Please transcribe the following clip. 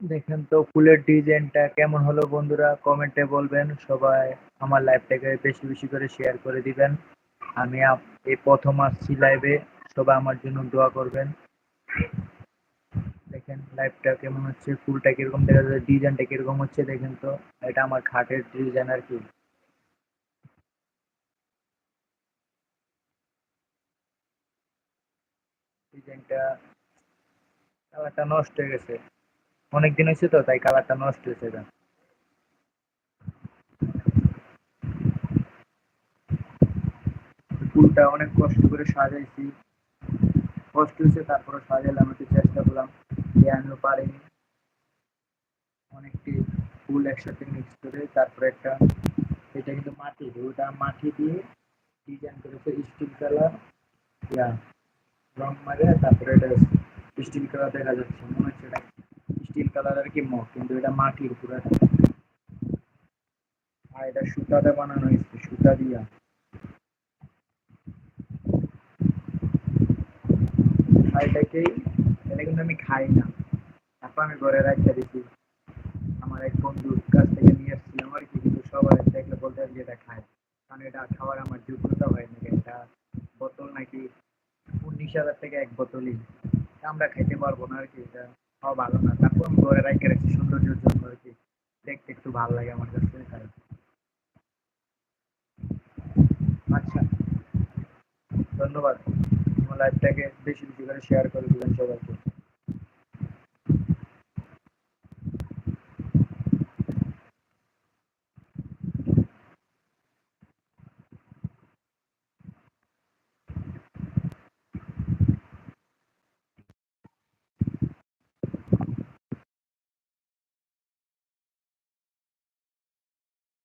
দেখেন তো ফুলের ডিজাইনটা কেমন হলো বন্ধুরা? কমেন্টে বলবেন। সবাই আমার লাইভটাকে বেশি বেশি করে শেয়ার করে দিবেন। আমি এই প্রথম আসছি লাইভে সবাই আমার জন্য দোয়া করবেন। দেখেন লাইভটা কেমন হচ্ছে? ফুলটা কীরকম দেখা যাচ্ছে? ডিজাইনটা কীরকম হচ্ছে? দেখেন তো। এটা আমার খাটের ডিজাইন আর কি। ডিজাইনটা নষ্ট হয়ে গেছে। অনেক দিন হয়েছে তো, তাই কালারটা নষ্ট হয়েছে এটা ফুলটা অনেক কষ্ট করে সাজাইছি। কষ্ট হয়েছে তারপরে সাজালাম একটু চেষ্টা করলাম। যে আমিও পারিনি। অনেকটি ফুল একসাথে মিক্স করে, তারপরে একটা, এটা কিন্তু মাটি, ওটা মাটি দিয়ে ডিজাইন করেছে স্টিল কালার ইয়া রং মারে, তারপরে এটা স্টিল কালার দেখা যাচ্ছে, মনে হচ্ছে এটা স্টিল কালার আর কি মগ কিন্তু এটা মাটির পুরো আর এটা সুতাতে বানানো হয়েছে, সুতা দিয়া। এটাকেই এটা কিন্তু আমি খাই না। তারপর আমি ঘরে রাখতে দিচ্ছি আমার এক বন্ধুর কাছ থেকে নিয়ে এসেছিলাম আর কি, কিন্তু সবার দেখলে বলতে যে এটা খায়। কারণ এটা খাওয়ার আমার যোগ্যতা হয় নাকি এটা বোতল নাকি উনিশ হাজার থেকে এক বোতলই। আমরা খাইতে পারব না আর কি এটা। খাওয়া ভালো না। তারপর আমি ঘরে রাখতে রাখছি সৌন্দর্যের জন্য আর কি দেখতে একটু ভালো লাগে আমার কাছে, তাই আচ্ছা। ধন্যবাদ। আমার লাইফটাকে বেশি বেশি করে শেয়ার করে দিবেন সবাইকে।